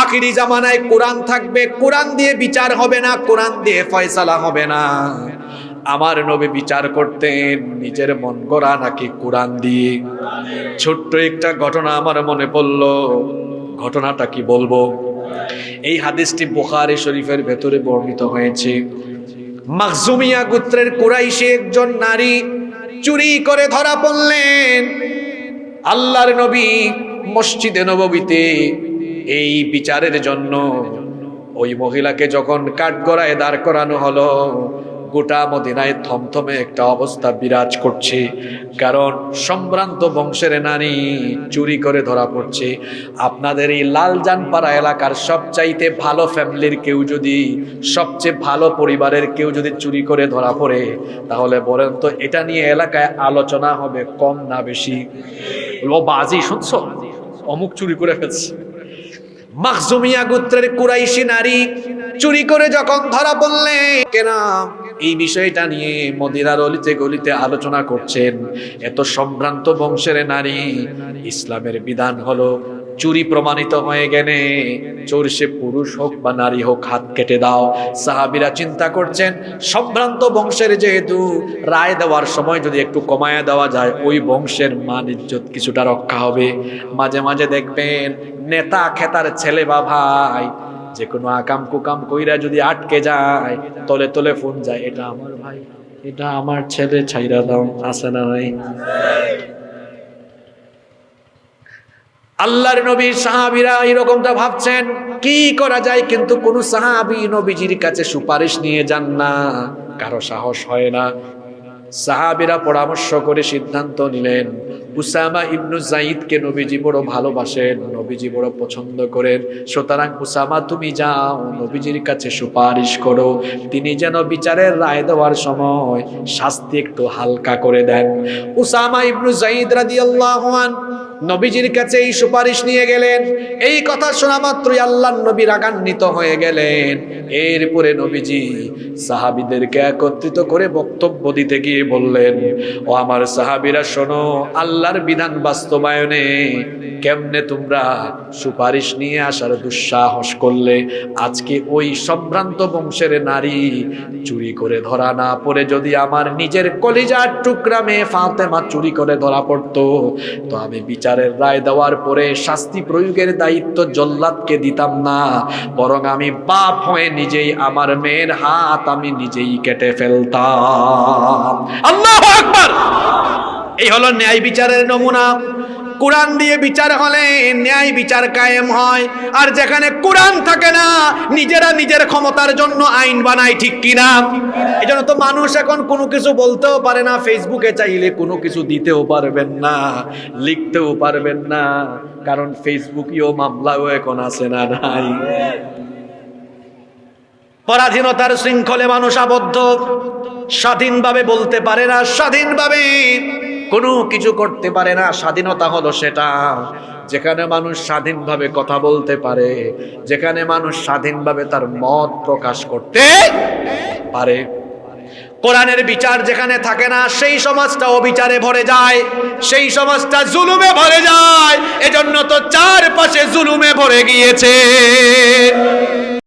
আখিরি জামানায় কোরআন থাকবে। কোরআন দিয়ে বিচার হবে না, কোরআন দিয়ে ফয়সালা হবে না। আমার নবী বিচার করতেন, নিজের মন গড়া নাকি কোরআন দিয়ে। ছোট্ট একটা ঘটনা আমার মনে পড়ল। ঘটনাটা কি বলব? এই হাদিসটি বুখারী শরীফের ভেতরে বর্ণিত হয়েছে। মাকজুমিয়া গোত্রের কুরাইশি একজন নারী চুরি করে ধরা পড়লেন। আল্লাহর নবী মসজিদে নববীতে এই বিচারের জন্য ওই মহিলাকে যখন কাঠগড়ায় দাঁড় করানো হলো, গোটা মদিনায় থমথমে একটা অবস্থা বিরাজ করছে। কারণ সম্ভ্রান্ত বংশের নারী চুরি করে ধরা পড়ছে। আপনাদের এই লালজানপাড়া এলাকার সবচাইতে ভালো ফ্যামিলির কেউ যদি, সবচেয়ে ভালো পরিবারের কেউ যদি চুরি করে ধরা পড়ে, তাহলে বলেন তো এটা নিয়ে এলাকায় আলোচনা হবে কম না বেশি। ও বাজি, শুনছো? অমুক চুরি করে ফেলছে। মাকজুমিয়া গোত্রের কুরাইশি নারী চুরি করে যখন ধরা পড়লে, কেনা? এই বিষয়টা নিয়ে মদিনার অলিতে গলিতে আলোচনা করছেন এত সম্ভ্রান্ত বংশের নারী। ইসলামের বিধান হলো চুরি প্রমাণিত হয়ে গেলে। চোর সে পুরুষ হোক বা নারী হোক, হাত কেটে দাও। সাহাবিরা চিন্তা করছেন, সম্ভ্রান্ত বংশের যেহেতু রায় দেওয়ার সময় যদি একটু কমায়া দেওয়া যায়, ওই বংশের মান, ইজ্জত কিছুটা রক্ষা হবে। মাঝে মাঝে দেখবেন, নেতা খেতার ছেলে বা ভাই, যে কোনো আকাম কুকাম কইরা যদি আটকে যায়, তলে তলে ফোন যায়, এটা আমার ভাই, এটা আমার ছেলে ছাইরা দাও, আছে না নাই? আল্লাহর নবীর সাহাবিরা এরকমটা ভাবছেন, কি করা যায়? কিন্তু কোন সাহাবি নবীজির কাছে সুপারিশ নিয়ে যান না, কারও সাহস হয় না। সাহাবিরা পরামর্শ করে সিদ্ধান্ত নিলেন, উসামা ইবনু জাইদকে নবীজি বড় ভালোবাসেন, নবীজি বড় পছন্দ করেন। সুতরাং, উসামা, তুমি যাও, নবীজির কাছে সুপারিশ করো। তিনি যেন বিচারের রায় দেওয়ার সময় শাস্তি একটু হালকা করে দেন। উসামা ইবনু জাইদ রাদিয়াল্লাহু আন নবীজির কাছে এই সুপারিশ নিয়ে গেলেন। এই কথা শোনা মাত্রই আল্লাহ নবী রাগান্বিত হয়ে গেলেন। এরপরে নবীজি সাহাবিদেরকে একত্রিত করে বক্তব্য দিতে গিয়ে বললেন, ও আমার সাহাবিরা, শোনো, আল্লাহর বিধান বাস্তবায়নে কেমনে তোমরা সুপারিশ নিয়ে আসার দুঃসাহস করলে? আজকে ওই সম্ভ্রান্ত বংশের নারী চুরি করে ধরা না পড়ে, যদি আমার নিজের কলিজার টুকরা মেয়ে ফাতেমা চুরি করে ধরা পড়তো, তো আমি বিচারের রায় দেওয়ার পরে শাস্তি প্রয়োগের দায়িত্ব জল্লাদকে দিতাম না, বরং আমি বাপ হয়ে নিজেই আমার মেয়ের হাত আমি নিজেই কেটে ফেলতাম। আল্লাহ এই হলো ন্যায় বিচারের নমুনা। কোরআন দিয়ে বিচার হলে ন্যায় বিচার কায়েম হয়। আর যেখানে কোরআন থাকে না, নিজেরা নিজের ক্ষমতার জন্য আইন বানায়, ঠিক কিনা এই জন্য তো মানুষ এখন কোনো কিছু বলতেও পারে না ফেসবুকে চাইলে কোনো কিছু দিতেও পারবেন না, লিখতেও পারবেন না, কারণ ফেসবুকেও মামলাও এখন আছে না নাই। পরাধীনতার শৃঙ্খলে মানুষ আবদ্ধ, স্বাধীনভাবে বলতে পারে না, স্বাধীনভাবে কোনো কিছু করতে পারে না, স্বাধীনতা হলো সেটা। যেখানে মানুষ স্বাধীনভাবে কথা বলতে পারে, যেখানে মানুষ স্বাধীনভাবে তার মত প্রকাশ করতে পারে। কোরআনের বিচার যেখানে থাকে না, সেই সমাজটা অবিচারে ভরে যায়, সেই সমাজটা জুলুমে ভরে যায়। এজন্য তো চারপাশে জুলুমে ভরে গিয়েছে।